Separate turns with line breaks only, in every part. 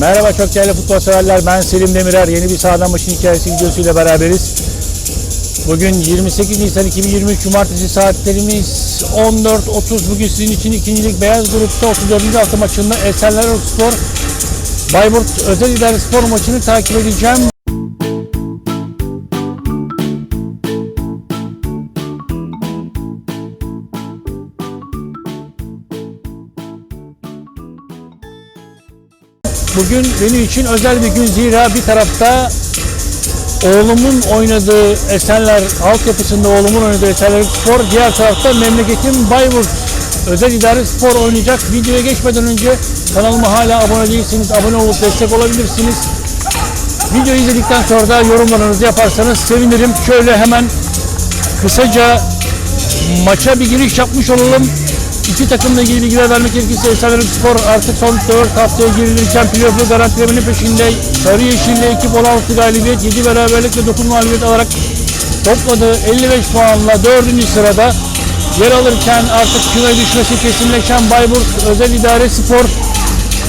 Merhaba çok değerli futbol severler. Ben Selim Demirer. Yeni bir sahadan başın hikayesi videosuyla beraberiz. Bugün 28 Nisan 2023 Cumartesi saatlerimiz 14.30. Bugün sizin için ikincilik Beyaz Grup'ta 34. hafta maçında Esenler Spor Bayburt Özel İdare Spor maçını takip edeceğim. Bugün benim için özel bir gün zira bir tarafta oğlumun oynadığı Esenler altyapısında oğlumun oynadığı Esenler Spor, diğer tarafta memleketim Bayburt Özel İdare Spor oynayacak. Videoya geçmeden önce kanalıma hala abone değilseniz abone olup destek olabilirsiniz. Videoyu izledikten sonra da yorumlarınızı yaparsanız sevinirim. Şöyle hemen kısaca maça bir giriş yapmış olalım. İki takımla ilgili bilgiler vermek gerekirse Esenler Spor artık son 4 haftaya girilirken playoff'u garantilemenin peşinde. Sarı Yeşil'le ekip 16 galibiyet, 7 beraberlik ve 9 mağlubiyet alarak topladığı 55 puanla 4. sırada yer alırken artık küme düşmesi kesinleşen Bayburt Özel İdare Spor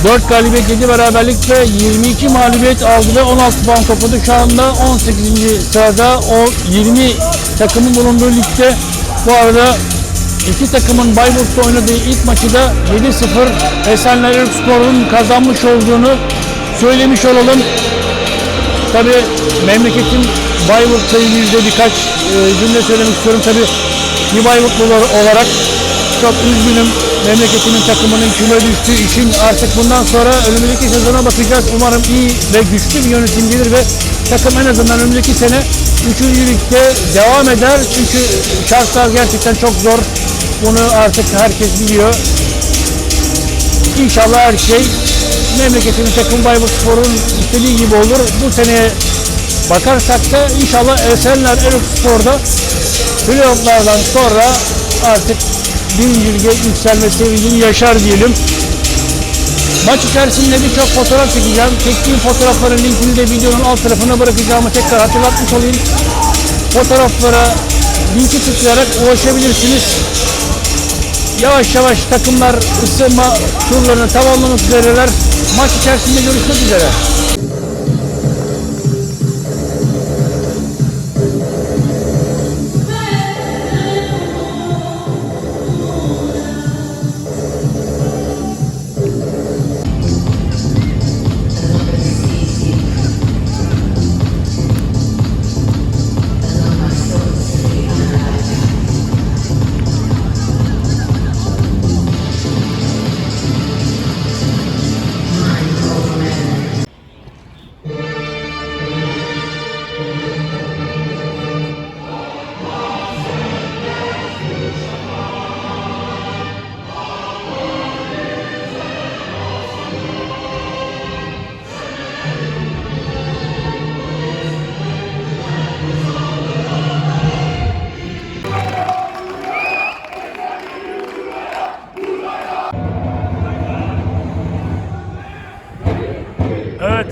4 galibiyet, 7 beraberlik ve 22 mağlubiyet aldı ve 16 puan topladı. Şu anda 18. sırada o 20 takımın bulunduğu ligde. Bu arada iki takımın Bayburt'ta oynadığı ilk maçı da 7-0 Esenler Spor'un kazanmış olduğunu söylemiş olalım. Tabi memleketim Bayburt'la ilgili de birkaç e, cümle söylemek istiyorum. Tabi bir Bayburtlu olarak çok üzgünüm. Memleketimin takımının küme düştüğü için artık bundan sonra önümüzdeki sezona bakacağız. Umarım iyi ve güçlü bir yönetim gelir ve takım en azından önümüzdeki sene 3. ligde devam eder. Çünkü şartlar gerçekten çok zor. Bunu artık herkes biliyor. İnşallah her şey memleketimin takım Bayburt Spor'un istediği gibi olur. Bu sene bakarsak da inşallah Esenler Erok Spor'da playofflardan sonra artık birinci lige yükselme sevincini yaşar diyelim. Maç içerisinde birçok fotoğraf çekeceğim. Çektiğim fotoğrafların linkini de videonun alt tarafına bırakacağımı tekrar hatırlatmış olayım. Fotoğraflara linki tıklayarak ulaşabilirsiniz. Yavaş yavaş takımlar ısınma turlarını tamamlamak üzereler. Maç içerisinde görüşmek üzere.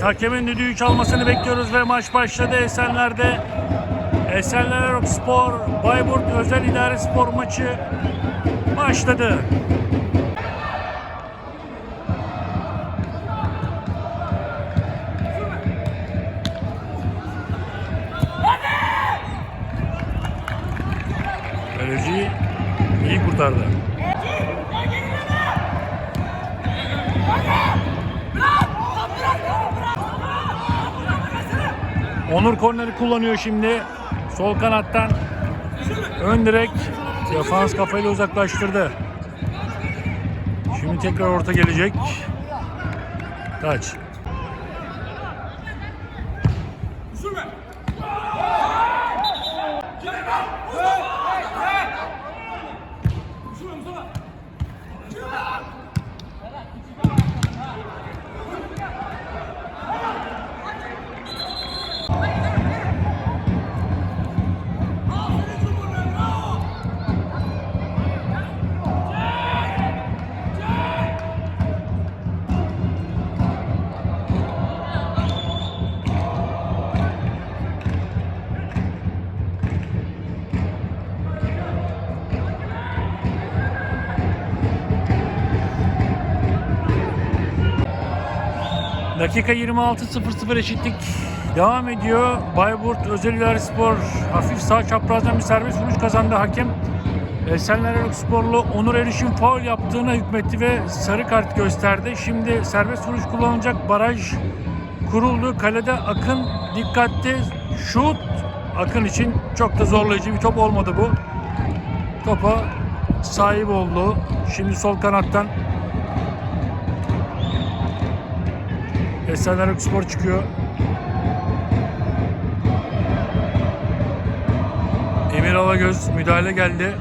Hakemin düdüğü çalmasını bekliyoruz ve maç başladı Esenler'de. Esenler Spor, Bayburt Özel İdare Spor maçı başladı. Kaleci iyi kurtardı. Onur korneri kullanıyor şimdi. Sol kanattan ön direk defans kafayla uzaklaştırdı. Şimdi tekrar orta gelecek. Taç. Dakika 26.00 eşitlik devam ediyor. Bayburt Özel Spor hafif sağ çaprazdan bir serbest vuruş kazandı hakem. Esenler Erok Sporlu Onur Eriş'in faul yaptığına hükmetti ve sarı kart gösterdi. Şimdi serbest vuruş kullanılacak baraj kuruldu. Kalede Akın dikkatli şut. Akın için çok da zorlayıcı bir top olmadı bu. Topa sahip oldu. Şimdi sol kanattan Esenler Spor çıkıyor. Emir Alagöz müdahale geldi.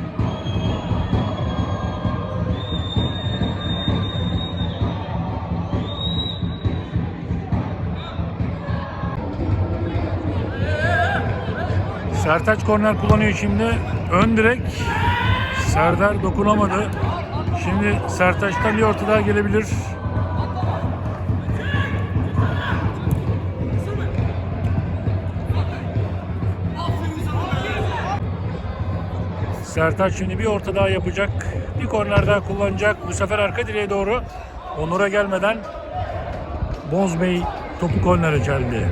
Sertaç korner kullanıyor şimdi. Ön direk. Serdar dokunamadı. Şimdi Sertaç'tan bir orta daha gelebilir. Sertaç şimdi bir orta daha yapacak. Bir korner daha kullanacak. Bu sefer arka direğe doğru. Onur'a gelmeden Bozbey topu kornere geldi.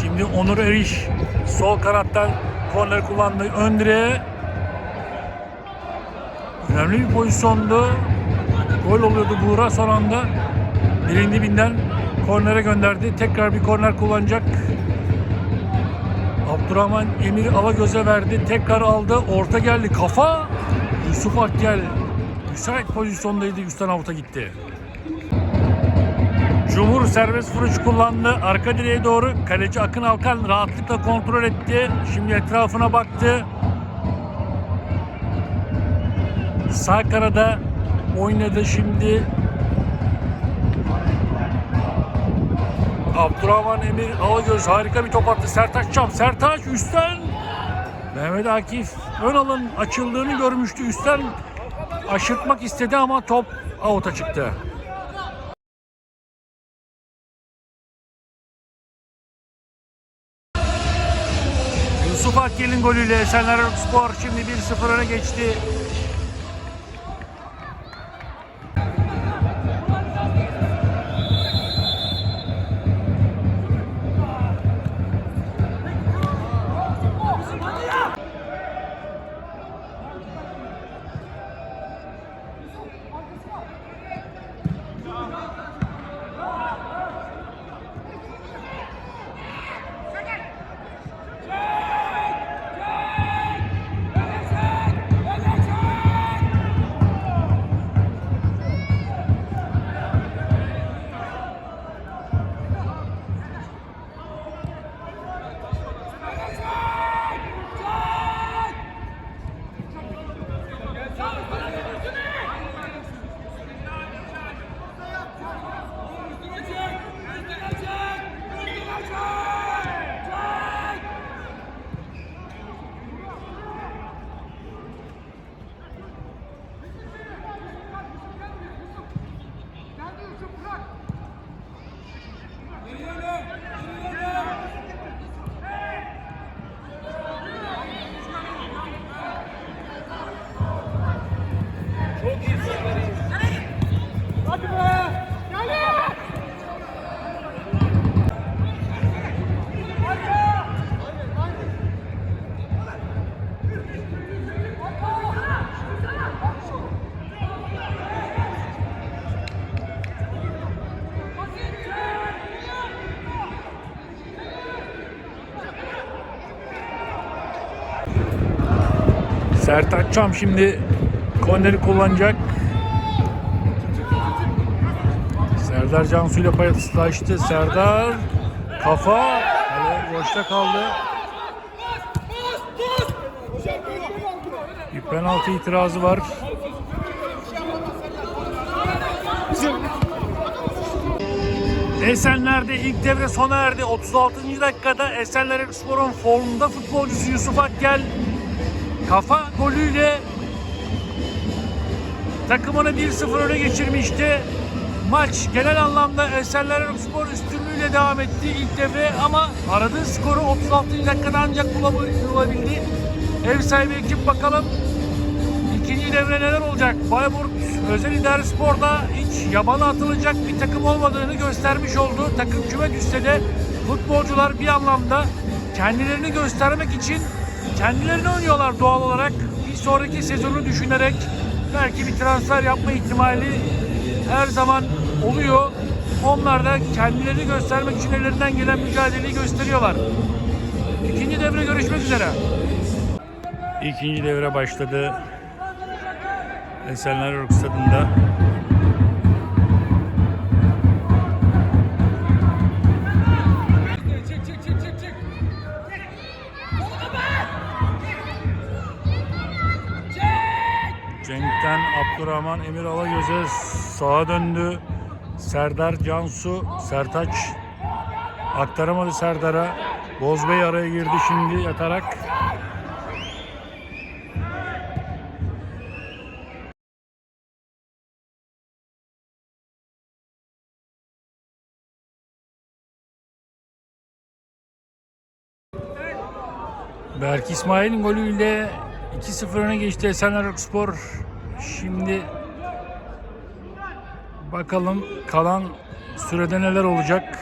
Şimdi Onur Eriş sol kanattan korner kullandı. Ön direğe önemli bir pozisyondu. Gol oluyordu Buğra son anda. Birin dibinden kornere gönderdi. Tekrar bir korner kullanacak. Abdurrahman Emir Alagöz'e verdi. Tekrar aldı. Orta geldi. Kafa. Yusuf Akgel. Müsait pozisyondaydı. Üstten avuta gitti. Cumhur serbest vuruş kullandı. Arka direğe doğru. Kaleci Akın Alkan rahatlıkla kontrol etti. Şimdi etrafına baktı. Sağ kanada oynadı şimdi. Abdurrahman Emir Alagöz harika bir top attı. Sertaç Çam. Sertaç üstten. Mehmet Akif ön alın açıldığını görmüştü. Üstten aşırtmak istedi ama top avuta çıktı. Yusuf Akgel'in golüyle Esenler Spor şimdi 1-0 öne geçti. Sertaç Çam şimdi korneri kullanacak. Serdar Cansu ile paylaştı. Serdar kafa kale boşta kaldı. Bir penaltı itirazı var. Esenler'de ilk devre sona erdi. 36. dakikada Esenler Spor'un formunda futbolcusu Yusuf Akgel kafa golüyle takımını 1-0 öne geçirmişti. Maç genel anlamda Esenler Spor üstünlüğüyle devam etti ilk devre ama aradığı skoru 36. dakikada ancak bulabil- bulabildi. Ev sahibi ekip bakalım ikinci devre neler olacak? Bayburt Özel İdare Spor'da hiç yabana atılacak bir takım olmadığını göstermiş oldu. Takım küme düşse de futbolcular bir anlamda kendilerini göstermek için kendilerini oynuyorlar doğal olarak. Bir sonraki sezonu düşünerek belki bir transfer yapma ihtimali her zaman oluyor. Onlar da kendilerini göstermek için ellerinden gelen mücadeleyi gösteriyorlar. İkinci devre görüşmek üzere. İkinci devre başladı. Esenler Ork Stadı'nda. Abdurrahman Emir Alagöz'e sağa döndü. Serdar Cansu Sertaç aktaramadı Serdar'a. Bozbey araya girdi şimdi yatarak. Berk İsmail'in golüyle 2-0 öne geçti Esenler Spor. Şimdi bakalım kalan sürede neler olacak.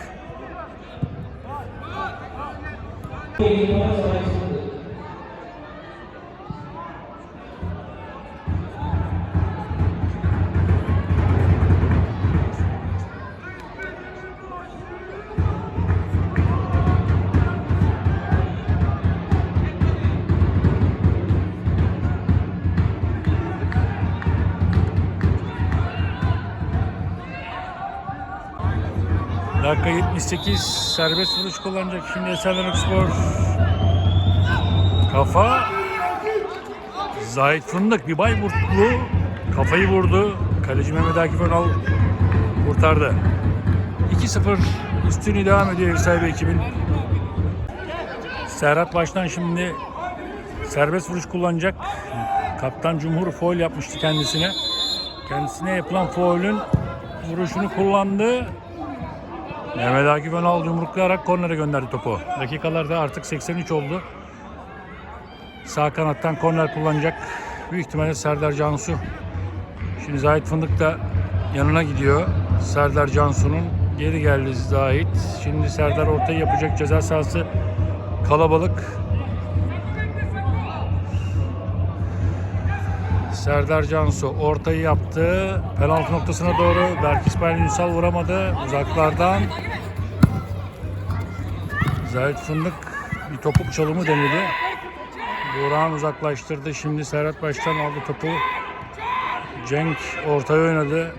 Dakika 78 serbest vuruş kullanacak şimdi Esenler Spor. Kafa Zahit Fındık bir Bayburtlu kafayı vurdu. Kaleci Mehmet Akif Önal kurtardı. 2-0 üstünü devam ediyor ev sahibi ekibin. Serhat Baştan şimdi serbest vuruş kullanacak. Kaptan Cumhur foul yapmıştı kendisine. Kendisine yapılan foul'ün vuruşunu kullandı. Mehmet Akif Önal yumruklayarak kornere gönderdi topu. Dakikalarda artık 83 oldu. Sağ kanattan korner kullanacak. Büyük ihtimalle Serdar Cansu. Şimdi Zahit Fındık da yanına gidiyor. Serdar Cansu'nun geri geldi Zahit. Şimdi Serdar ortayı yapacak ceza sahası kalabalık. Serdar Cansu ortayı yaptı. Penaltı noktasına doğru Berk İsmail Ünsal vuramadı. Uzaklardan Zahit Fındık bir topuk çalımı denedi. Burak'ın uzaklaştırdı. Şimdi Serhat Baştan aldı topu. Cenk ortaya oynadı.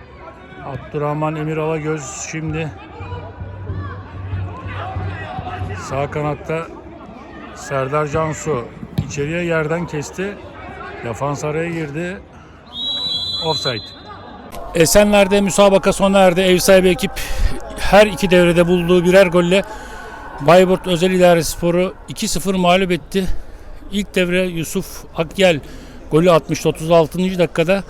Abdurrahman Emir Alagöz şimdi sağ kanatta Serdar Cansu içeriye yerden kesti. Defans araya girdi. Offside. Esenler'de müsabaka sona erdi. Ev sahibi ekip her iki devrede bulduğu birer golle Bayburt Özel İdare Sporu 2-0 mağlup etti. İlk devre Yusuf Akyel golü 60 36. dakikada.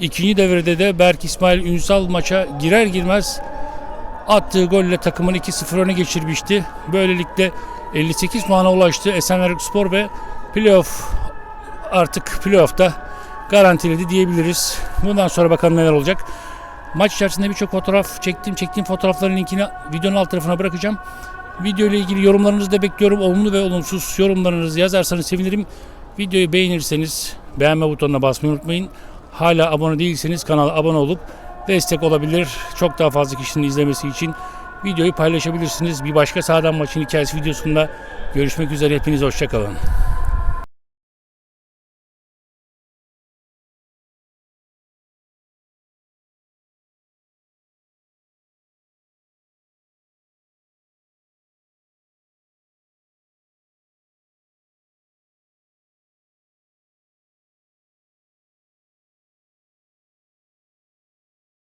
İkinci devrede de Berk İsmail Ünsal maça girer girmez attığı golle takımını 2-0 öne geçirmişti. Böylelikle 58 puana ulaştı Esenler Spor ve playoff artık playoff'ta garantiledi diyebiliriz. Bundan sonra bakalım neler olacak. Maç içerisinde birçok fotoğraf çektim. Çektiğim fotoğrafların linkini videonun alt tarafına bırakacağım. Video ile ilgili yorumlarınızı da bekliyorum. Olumlu ve olumsuz yorumlarınızı yazarsanız sevinirim. Videoyu beğenirseniz beğenme butonuna basmayı unutmayın. Hala abone değilseniz kanala abone olup destek olabilir. Çok daha fazla kişinin izlemesi için videoyu paylaşabilirsiniz. Bir başka sağdan maçın hikayesi videosunda görüşmek üzere. Hepiniz hoşçakalın.